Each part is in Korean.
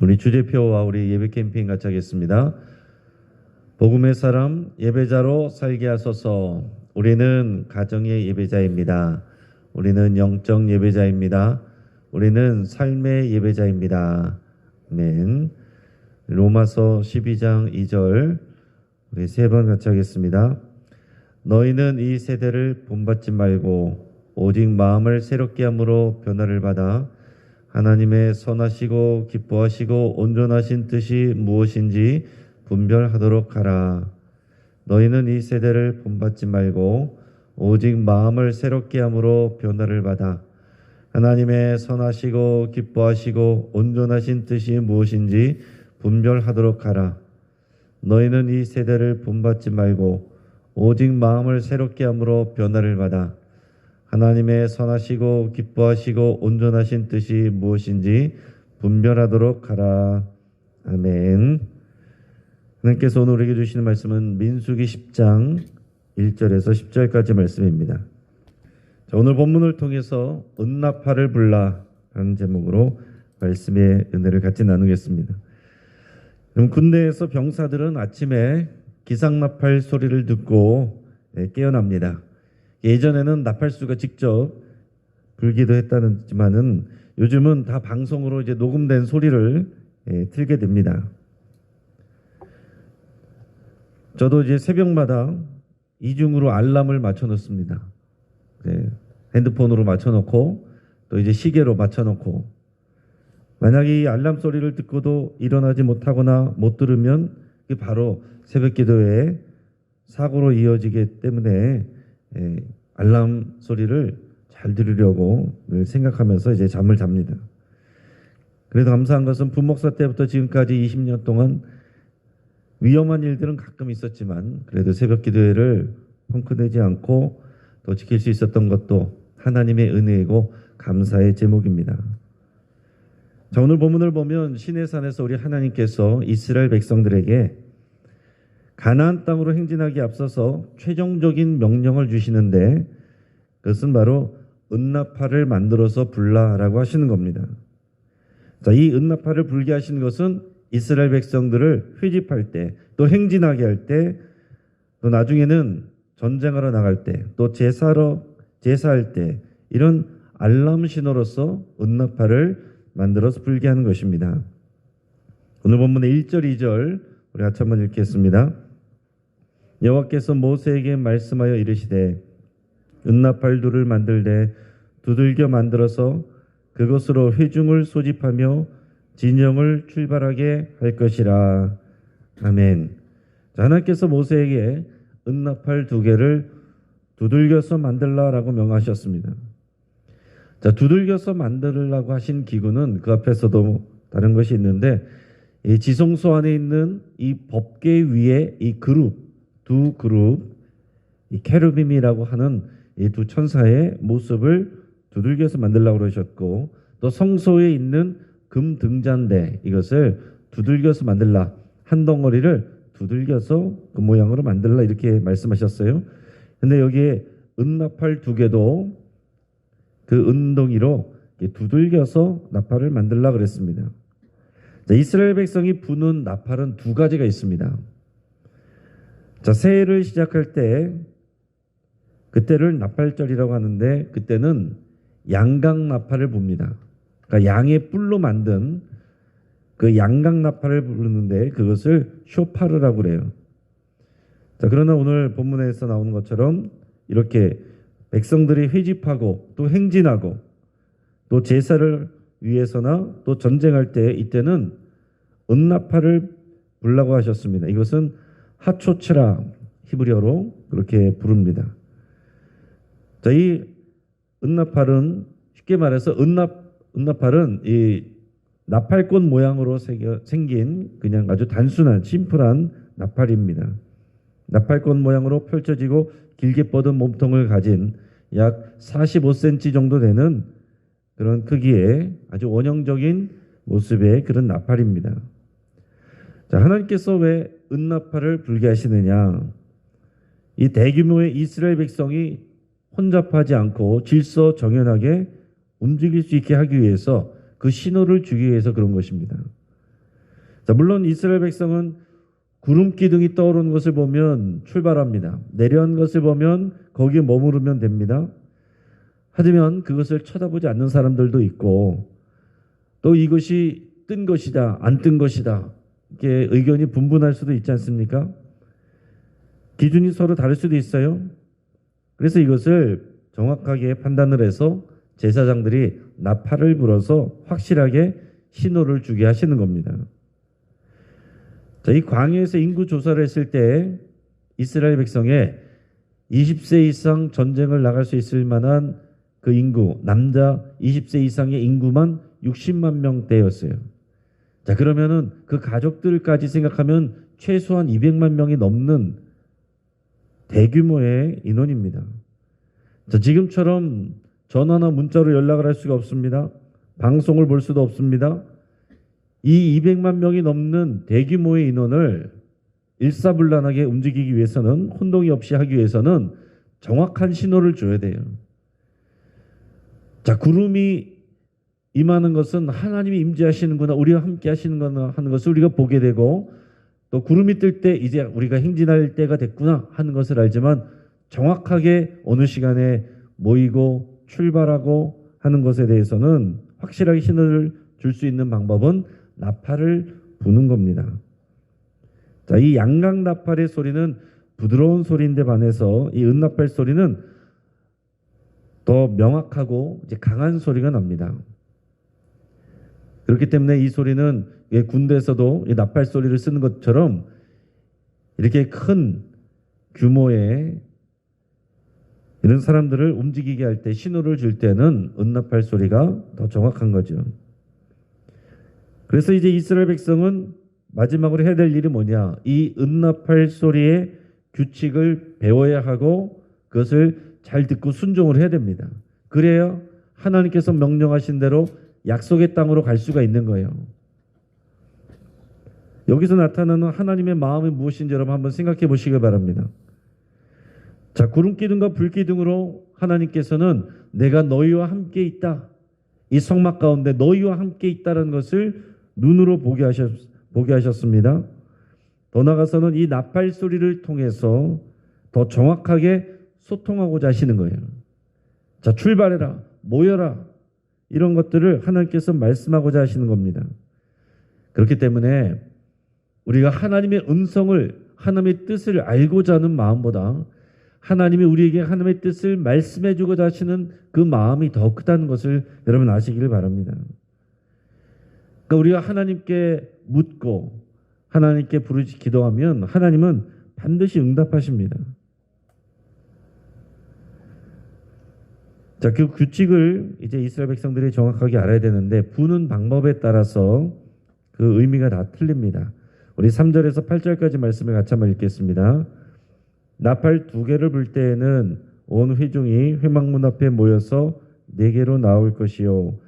우리 주대표와 우리 예배 캠페인 같이 하겠습니다. 복음의 사람 예배자로 살게 하소서. 우리는 가정의 예배자입니다. 우리는 영적 예배자입니다. 우리는 삶의 예배자입니다. 아멘. 로마서 12장 2절 우리 세 번 같이 하겠습니다. 너희는 이 세대를 본받지 말고 오직 마음을 새롭게 함으로 변화를 받아 하나님의 선하시고 기뻐하시고 온전하신 뜻이 무엇인지 분별하도록 하라. 너희는 이 세대를 본받지 말고 오직 마음을 새롭게 함으로 변화를 받아 하나님의 선하시고 기뻐하시고 온전하신 뜻이 무엇인지 분별하도록 하라. 너희는 이 세대를 본받지 말고 오직 마음을 새롭게 함으로 변화를 받아 하나님의 선하시고 기뻐하시고 온전하신 뜻이 무엇인지 분별하도록 하라. 아멘. 하나님께서 오늘 우리에게 주시는 말씀은 민수기 10장 1절에서 10절까지 말씀입니다. 자, 오늘 본문을 통해서 은나파를 불라 라는 제목으로 말씀의 은혜를 같이 나누겠습니다. 그럼 군대에서 병사들은 아침에 기상나팔 소리를 듣고 예, 깨어납니다. 예전에는 나팔수가 직접 불기도 했다는지만은 요즘은 다 방송으로 이제 녹음된 소리를 예, 틀게 됩니다. 저도 이제 새벽마다 이중으로 알람을 맞춰 놓습니다. 네, 핸드폰으로 맞춰 놓고 또 이제 시계로 맞춰 놓고 만약에 이 알람 소리를 듣고도 일어나지 못하거나 못 들으면 바로 새벽 기도에 사고로 이어지기 때문에 예, 알람 소리를 잘 들으려고 늘 생각하면서 이제 잠을 잡니다. 그래도 감사한 것은 부목사 때부터 지금까지 20년 동안 위험한 일들은 가끔 있었지만 그래도 새벽 기도회를 펑크내지 않고 또 지킬 수 있었던 것도 하나님의 은혜이고 감사의 제목입니다. 자, 오늘 본문을 보면 시내산에서 우리 하나님께서 이스라엘 백성들에게 가나안 땅으로 행진하기 앞서서 최종적인 명령을 주시는데 그것은 바로 은나파를 만들어서 불라라고 하시는 겁니다. 자, 이 은나파를 불게 하시는 것은 이스라엘 백성들을 회집할 때, 또 행진하게 할 때, 또 나중에는 전쟁하러 나갈 때, 또 제사로 제사할 때 이런 알람 신호로서 은나파를 만들어서 불게 하는 것입니다. 오늘 본문의 1절, 2절 우리 같이 한번 읽겠습니다. 여호와께서 모세에게 말씀하여 이르시되 은나팔 둘을 만들되 두들겨 만들어서 그것으로 회중을 소집하며 진영을 출발하게 할 것이라. 아멘. 자, 하나님께서 모세에게 은나팔 두 개를 두들겨서 만들라라고 명하셨습니다. 자, 두들겨서 만들라고 하신 기구는 그 앞에서도 다른 것이 있는데 이 지성소 안에 있는 이 법계 위에 이 그룹 두 그룹 이 케르빔이라고 하는 이 두 천사의 모습을 두들겨서 만들라고 그러셨고 또 성소에 있는 금 등잔대 이것을 두들겨서 만들라 한 덩어리를 두들겨서 그 모양으로 만들라 이렇게 말씀하셨어요. 근데 여기에 은나팔 두 개도 그 은덩이로 두들겨서 나팔을 만들라 그랬습니다. 자, 이스라엘 백성이 부는 나팔은 두 가지가 있습니다. 자, 새해를 시작할 때 그때를 나팔절이라고 하는데 그때는 양강 나팔을 붑니다. 그러니까 양의 뿔로 만든 그 양강 나팔을 부르는데 그것을 쇼파르라고 그래요. 자, 그러나 오늘 본문에서 나오는 것처럼 이렇게 백성들이 회집하고 또 행진하고 또 제사를 위해서나 또 전쟁할 때 이때는 은나팔을 불라고 하셨습니다. 이것은 하초츠라 히브리어로 그렇게 부릅니다. 자, 이 은나팔은 쉽게 말해서 은나 은나팔은 이 나팔꽃 모양으로 생긴 그냥 아주 단순한 심플한 나팔입니다. 나팔꽃 모양으로 펼쳐지고 길게 뻗은 몸통을 가진 약 45cm 정도 되는 그런 크기의 아주 원형적인 모습의 그런 나팔입니다. 자, 하나님께서 왜 은나팔을 불게 하시느냐? 이 대규모의 이스라엘 백성이 혼잡하지 않고 질서 정연하게 움직일 수 있게 하기 위해서 그 신호를 주기 위해서 그런 것입니다. 자, 물론 이스라엘 백성은 구름 기둥이 떠오르는 것을 보면 출발합니다. 내려온 것을 보면 거기에 머무르면 됩니다. 하지만 그것을 쳐다보지 않는 사람들도 있고 또 이것이 뜬 것이다, 안 뜬 것이다. 이게 의견이 분분할 수도 있지 않습니까? 기준이 서로 다를 수도 있어요. 그래서 이것을 정확하게 판단을 해서 제사장들이 나팔을 불어서 확실하게 신호를 주게 하시는 겁니다. 자, 이 광야에서 인구 조사를 했을 때 이스라엘 백성의 20세 이상 전쟁을 나갈 수 있을 만한 그 인구, 남자 20세 이상의 인구만 60만 명대였어요. 자, 그러면은 그 가족들까지 생각하면 최소한 200만 명이 넘는 대규모의 인원입니다. 자, 지금처럼 전화나 문자로 연락을 할 수가 없습니다. 방송을 볼 수도 없습니다. 이 200만 명이 넘는 대규모의 인원을 일사불란하게 움직이기 위해서는 혼동이 없이 하기 위해서는 정확한 신호를 줘야 돼요. 자, 구름이 임하는 것은 하나님이 임재하시는구나, 우리와 함께 하시는구나 하는 것을 우리가 보게 되고 또 구름이 뜰 때 이제 우리가 행진할 때가 됐구나 하는 것을 알지만 정확하게 어느 시간에 모이고 출발하고 하는 것에 대해서는 확실하게 신호를 줄 수 있는 방법은 나팔을 부는 겁니다. 자, 이 양강 나팔의 소리는 부드러운 소리인데 반해서 이 은나팔 소리는 더 명확하고 이제 강한 소리가 납니다. 그렇기 때문에 이 소리는 예, 군대에서도 이 나팔 소리를 쓰는 것처럼 이렇게 큰 규모의 이런 사람들을 움직이게 할 때 신호를 줄 때는 은나팔 소리가 더 정확한 거죠. 그래서 이제 이스라엘 백성은 마지막으로 해야 될 일이 뭐냐? 이 은나팔 소리의 규칙을 배워야 하고 그것을 잘 듣고 순종을 해야 됩니다. 그래야 하나님께서 명령하신 대로 약속의 땅으로 갈 수가 있는 거예요. 여기서 나타나는 하나님의 마음이 무엇인지 여러분 한번 생각해 보시기 바랍니다. 자, 구름 기둥과 불 기둥으로 하나님께서는 내가 너희와 함께 있다. 이 성막 가운데 너희와 함께 있다는 것을 눈으로 보게 하셨 보게 하셨습니다. 더 나아가서는 이 나팔 소리를 통해서 더 정확하게 소통하고자 하시는 거예요. 자, 출발해라. 모여라. 이런 것들을 하나님께서 말씀하고자 하시는 겁니다. 그렇기 때문에 우리가 하나님의 음성을 하나님의 뜻을 알고자 하는 마음보다 하나님이 우리에게 하나님의 뜻을 말씀해 주고자 하시는 그 마음이 더 크다는 것을 여러분 아시기를 바랍니다. 그러니까 우리가 하나님께 묻고 하나님께 부르지 기도하면 하나님은 반드시 응답하십니다. 자, 그 규칙을 이제 이스라엘 백성들이 정확하게 알아야 되는데 부는 방법에 따라서 그 의미가 다 틀립니다. 우리 3절에서 8절까지 말씀을 같이 한번 읽겠습니다. 나팔 두 개를 불 때에는 온 회중이 회막문 앞에 모여서 네 개로 나올 것이요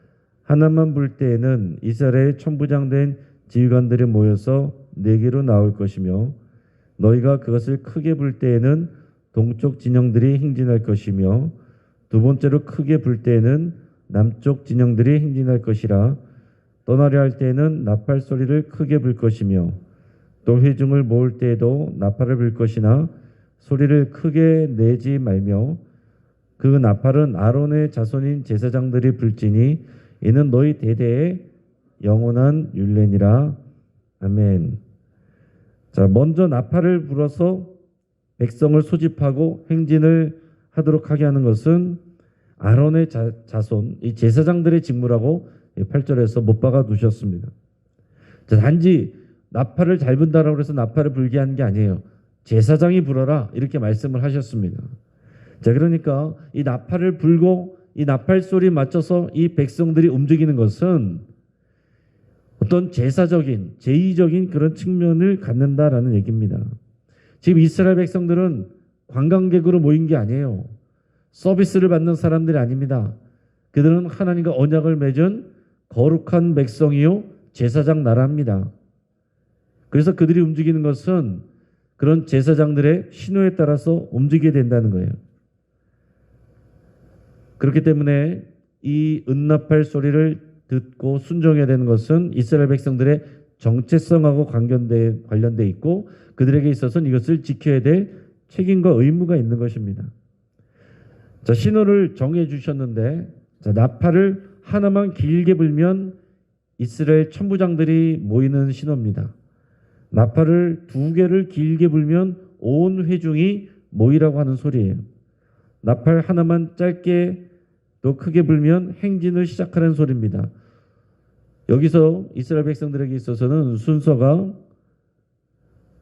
하나만 불 때에는 이스라엘 천부장된 지휘관들이 모여서 네 개로 나올 것이며 너희가 그것을 크게 불 때에는 동쪽 진영들이 행진할 것이며 두 번째로 크게 불 때에는 남쪽 진영들이 행진할 것이라 떠나려 할 때에는 나팔 소리를 크게 불 것이며 또 회중을 모을 때에도 나팔을 불 것이나 소리를 크게 내지 말며 그 나팔은 아론의 자손인 제사장들이 불지니 이는 너희 대대의 영원한 율례니라 아멘. 자 먼저 나팔을 불어서 백성을 소집하고 행진을 하도록 하게 하는 것은 아론의 자, 자손, 이 제사장들의 직무라고 8절에서 못 박아 두셨습니다. 자, 단지 나팔을 잘 분다라고 해서 나팔을 불게 하는 게 아니에요. 제사장이 불어라 이렇게 말씀을 하셨습니다. 자, 그러니까 이 나팔을 불고 이 나팔 소리 맞춰서 이 백성들이 움직이는 것은 어떤 제사적인 제의적인 그런 측면을 갖는다라는 얘기입니다. 지금 이스라엘 백성들은 관광객으로 모인 게 아니에요. 서비스를 받는 사람들이 아닙니다. 그들은 하나님과 언약을 맺은 거룩한 백성이요 제사장 나라입니다. 그래서 그들이 움직이는 것은 그런 제사장들의 신호에 따라서 움직이게 된다는 거예요. 그렇기 때문에 이 은나팔 소리를 듣고 순종해야 되는 것은 이스라엘 백성들의 정체성하고 관련돼 관련돼 있고 그들에게 있어서는 이것을 지켜야 될 책임과 의무가 있는 것입니다. 자, 신호를 정해 주셨는데 자, 나팔을 하나만 길게 불면 이스라엘 천부장들이 모이는 신호입니다. 나팔을 두 개를 길게 불면 온 회중이 모이라고 하는 소리예요. 나팔 하나만 짧게 또 크게 불면 행진을 시작하는 소리입니다. 여기서 이스라엘 백성들에게 있어서는 순서가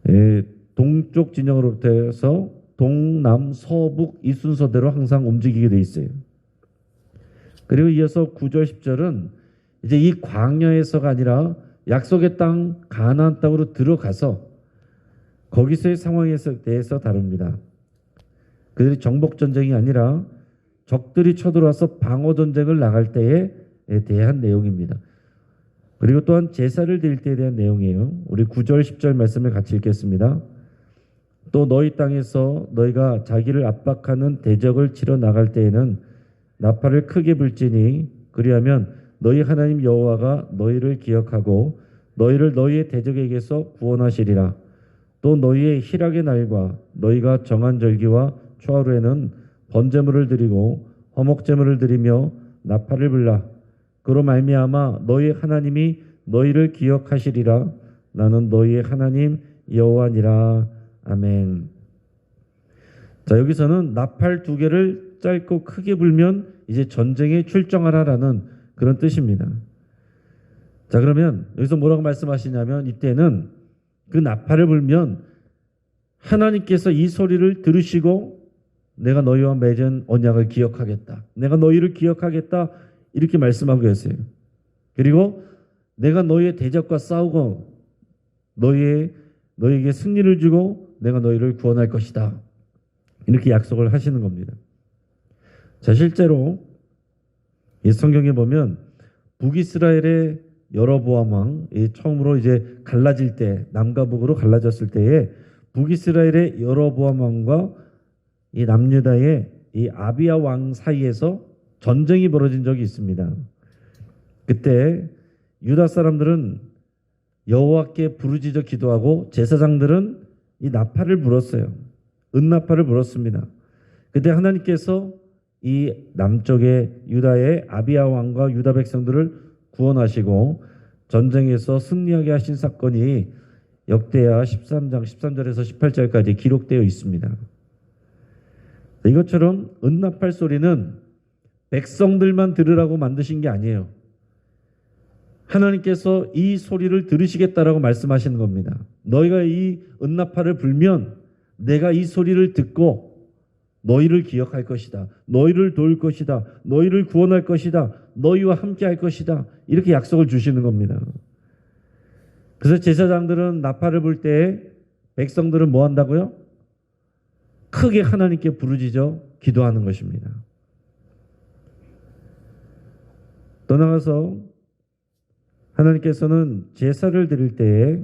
예, 동쪽 진영으로부터 해서 동남 서북 이 순서대로 항상 움직이게 돼 있어요. 그리고 이어서 9절 10절은 이제 이 광야에서가 아니라 약속의 땅 가나안 땅으로 들어가서 거기서의 상황에 대해서 다룹니다. 그들이 정복 전쟁이 아니라 적들이 쳐들어와서 방어 전쟁을 나갈 때에 대한 내용입니다. 그리고 또한 제사를 드릴 때에 대한 내용이에요. 우리 9절 10절 말씀을 같이 읽겠습니다. 또 너희 땅에서 너희가 자기를 압박하는 대적을 치러 나갈 때에는 나팔을 크게 불지니 그리하면 너희 하나님 여호와가 너희를 기억하고 너희를 너희의 대적에게서 구원하시리라. 또 너희의 희락의 날과 너희가 정한 절기와 초하루에는 번제물을 드리고 허목제물을 드리며 나팔을 불라. 그로 말미암아 너희 하나님이 너희를 기억하시리라. 나는 너희의 하나님 여호와니라. 아멘. 자 여기서는 나팔 두 개를 짧고 크게 불면 이제 전쟁에 출정하라라는 그런 뜻입니다. 자 그러면 여기서 뭐라고 말씀하시냐면 이때는 그 나팔을 불면 하나님께서 이 소리를 들으시고 내가 너희와 맺은 언약을 기억하겠다. 내가 너희를 기억하겠다. 이렇게 말씀하고 계세요. 그리고 내가 너희의 대적과 싸우고 너희의 너희에게 승리를 주고 내가 너희를 구원할 것이다. 이렇게 약속을 하시는 겁니다. 자, 실제로 이 성경에 보면 북이스라엘의 여로보암 왕 처음으로 이제 갈라질 때 남과 북으로 갈라졌을 때에 북이스라엘의 여로보암 왕과 이 남유다의 이 아비야 왕 사이에서 전쟁이 벌어진 적이 있습니다. 그때 유다 사람들은 여호와께 부르짖어 기도하고 제사장들은 이 나팔을 불었어요. 은나팔을 불었습니다. 그때 하나님께서 이 남쪽의 유다의 아비야 왕과 유다 백성들을 구원하시고 전쟁에서 승리하게 하신 사건이 역대하 13장 13절에서 18절까지 기록되어 있습니다. 이것처럼 은나팔 소리는 백성들만 들으라고 만드신 게 아니에요. 하나님께서 이 소리를 들으시겠다라고 말씀하시는 겁니다. 너희가 이 은나팔을 불면 내가 이 소리를 듣고 너희를 기억할 것이다. 너희를 도울 것이다. 너희를 구원할 것이다. 너희와 함께 할 것이다. 이렇게 약속을 주시는 겁니다. 그래서 제사장들은 나팔을 불 때 백성들은 뭐 한다고요? 크게 하나님께 부르짖어 기도하는 것입니다. 떠나가서 하나님께서는 제사를 드릴 때에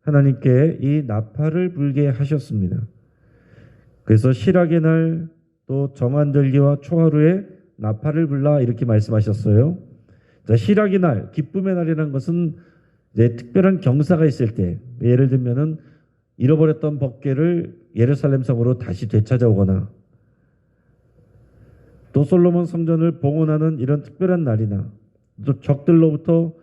하나님께 이 나팔을 불게 하셨습니다. 그래서 실학의 날 또 정한절기와 초하루에 나팔을 불라 이렇게 말씀하셨어요. 자, 실학의 날, 기쁨의 날이라는 것은 이제 특별한 경사가 있을 때 예를 들면은 잃어버렸던 법궤를 예루살렘 성으로 다시 되찾아오거나 또 솔로몬 성전을 봉헌하는 이런 특별한 날이나 또 적들로부터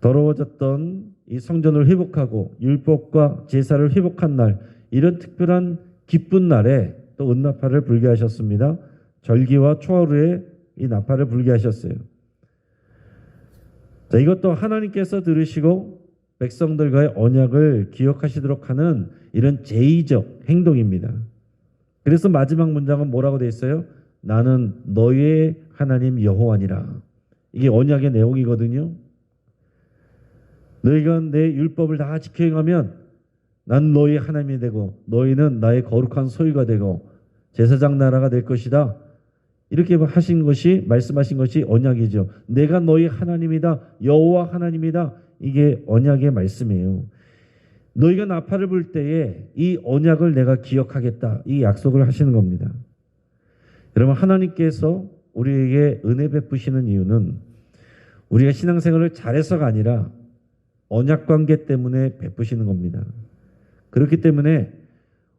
더러워졌던 이 성전을 회복하고 율법과 제사를 회복한 날 이런 특별한 기쁜 날에 또 은나팔을 불게 하셨습니다. 절기와 초하루에 이 나팔을 불게 하셨어요. 자, 이것도 하나님께서 들으시고 백성들과의 언약을 기억하시도록 하는 이런 제의적 행동입니다. 그래서 마지막 문장은 뭐라고 되어 있어요? 나는 너의 하나님 여호와니라. 이게 언약의 내용이거든요. 너희가 내 율법을 다 지켜 행하면 난 너희 하나님이 되고 너희는 나의 거룩한 소유가 되고 제사장 나라가 될 것이다. 이렇게 하신 것이 말씀하신 것이 언약이죠. 내가 너희 하나님이다. 여호와 하나님이다. 이게 언약의 말씀이에요. 너희가 나팔을 불 때에 이 언약을 내가 기억하겠다. 이 약속을 하시는 겁니다. 여러분 하나님께서 우리에게 은혜 베푸시는 이유는 우리가 신앙생활을 잘해서가 아니라 언약 관계 때문에 베푸시는 겁니다. 그렇기 때문에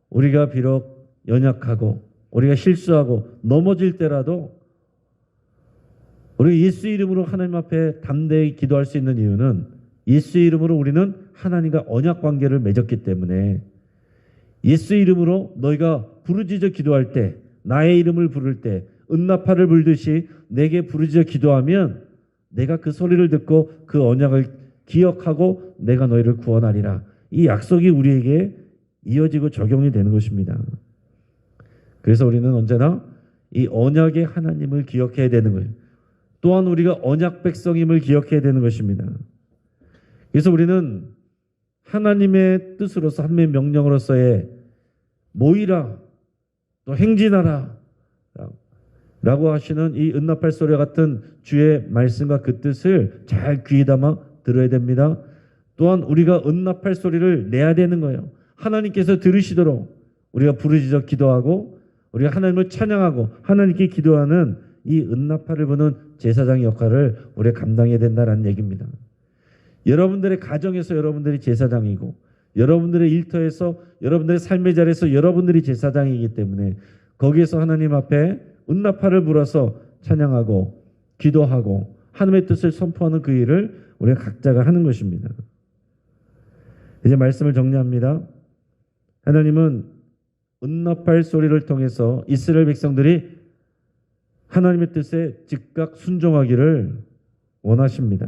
우리가 비록 연약하고 우리가 실수하고 넘어질 때라도 우리 예수 이름으로 하나님 앞에 담대히 기도할 수 있는 이유는 예수 이름으로 우리는 하나님과 언약 관계를 맺었기 때문에 예수 이름으로 너희가 부르짖어 기도할 때 나의 이름을 부를 때 은나팔을 불듯이 내게 부르짖어 기도하면 내가 그 소리를 듣고 그 언약을 기억하고 내가 너희를 구원하리라. 이 약속이 우리에게 이어지고 적용이 되는 것입니다. 그래서 우리는 언제나 이 언약의 하나님을 기억해야 되는 거예요. 또한 우리가 언약 백성임을 기억해야 되는 것입니다. 그래서 우리는 하나님의 뜻으로서 하나님의 명령으로서의 모이라 또 행진하라 라고 하시는 이 은나팔 소리 같은 주의 말씀과 그 뜻을 잘 귀에 담아 들어야 됩니다. 또한 우리가 은나팔 소리를 내야 되는 거예요. 하나님께서 들으시도록 우리가 부르짖어 기도하고 우리가 하나님을 찬양하고 하나님께 기도하는 이 은나팔을 부는 제사장의 역할을 우리가 감당해야 된다는 얘기입니다. 여러분들의 가정에서 여러분들이 제사장이고 여러분들의 일터에서 여러분들의 삶의 자리에서 여러분들이 제사장이기 때문에 거기에서 하나님 앞에 은나팔을 불어서 찬양하고 기도하고 하나님의 뜻을 선포하는 그 일을 우리가 각자가 하는 것입니다. 이제 말씀을 정리합니다. 하나님은 은나팔 소리를 통해서 이스라엘 백성들이 하나님의 뜻에 즉각 순종하기를 원하십니다.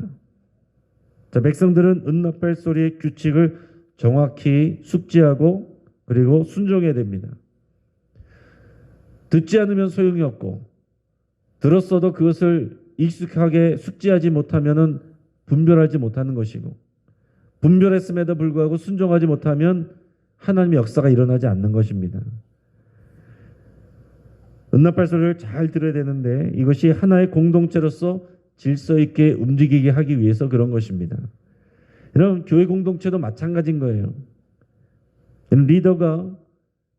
자, 백성들은 은나팔 소리의 규칙을 정확히 숙지하고 그리고 순종해야 됩니다. 듣지 않으면 소용이 없고 들었어도 그것을 익숙하게 숙지하지 못하면은 분별하지 못하는 것이고 분별했음에도 불구하고 순종하지 못하면 하나님의 역사가 일어나지 않는 것입니다. 은나팔 소리를 잘 들어야 되는데 이것이 하나의 공동체로서 질서 있게 움직이게 하기 위해서 그런 것입니다. 여러분 교회 공동체도 마찬가지인 거예요. 리더가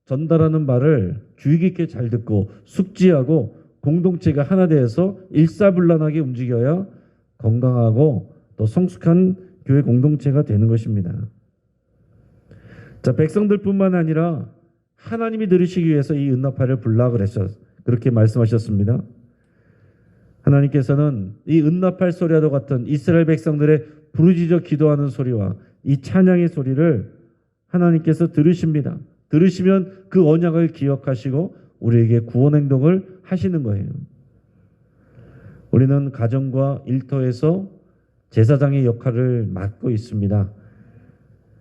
전달하는 말을 주의 깊게 잘 듣고 숙지하고 공동체가 하나 되어서 일사불란하게 움직여야 건강하고 또 성숙한 교회 공동체가 되는 것입니다. 자, 백성들뿐만 아니라 하나님이 들으시기 위해서 이 은나팔을 불라 그랬어. 그렇게 말씀하셨습니다. 하나님께서는 이 은나팔 소리와도 같은 이스라엘 백성들의 부르짖어 기도하는 소리와 이 찬양의 소리를 하나님께서 들으십니다. 들으시면 그 언약을 기억하시고 우리에게 구원 행동을 하시는 거예요. 우리는 가정과 일터에서 제사장의 역할을 맡고 있습니다.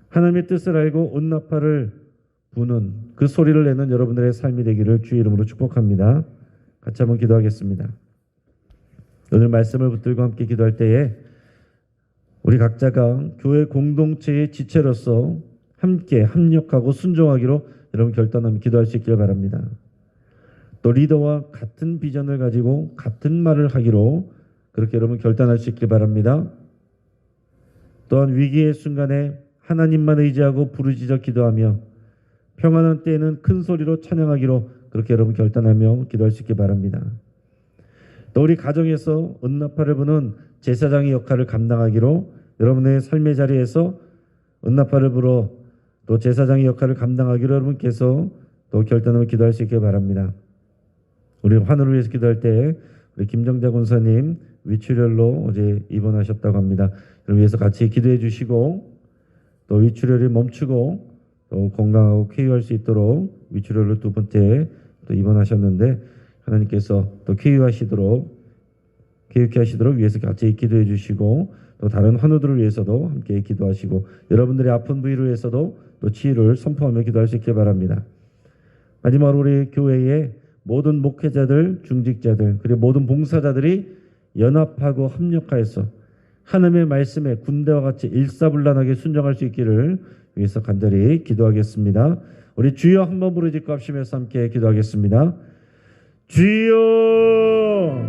하나님의 뜻을 알고 은나팔을 부는 그 소리를 내는 여러분들의 삶이 되기를 주의 이름으로 축복합니다. 같이 한번 기도하겠습니다. 오늘 말씀을 붙들고 함께 기도할 때에 우리 각자가 교회 공동체의 지체로서 함께 합력하고 순종하기로 여러분 결단하며 기도할 수 있기를 바랍니다. 또 리더와 같은 비전을 가지고 같은 말을 하기로 그렇게 여러분 결단할 수 있길 바랍니다. 또한 위기의 순간에 하나님만 의지하고 부르짖어 기도하며 평안한 때에는 큰 소리로 찬양하기로 그렇게 여러분 결단하며 기도할 수 있길 바랍니다. 또 우리 가정에서 은나팔을 부는 제사장의 역할을 감당하기로 여러분의 삶의 자리에서 은나팔을 불어 또 제사장의 역할을 감당하기로 여러분께서 또 결단하며 기도할 수 있길 바랍니다. 우리 환우를 위해서 기도할 때 우리 김정자 군사님 위출혈로 어제 입원하셨다고 합니다. 여러분 위해서 같이 기도해 주시고 또 위출혈이 멈추고 또 건강하고 쾌유할 수 있도록 위출혈로 두 번째 또 입원하셨는데 하나님께서 또 쾌유하시도록 쾌유케 하시도록 위해서 같이 기도해 주시고 또 다른 환우들을 위해서도 함께 기도하시고 여러분들의 아픈 부위를 위해서도 또 치유를 선포하며 기도할 수 있게 바랍니다. 마지막으로 우리 교회의 모든 목회자들, 중직자들, 그리고 모든 봉사자들이 연합하고 합력하여서 하나님의 말씀에 군대와 같이 일사불란하게 순종할 수 있기를 위해서 간절히 기도하겠습니다. 우리 주여 한번 부르짖고 합심해서 함께 기도하겠습니다. 주여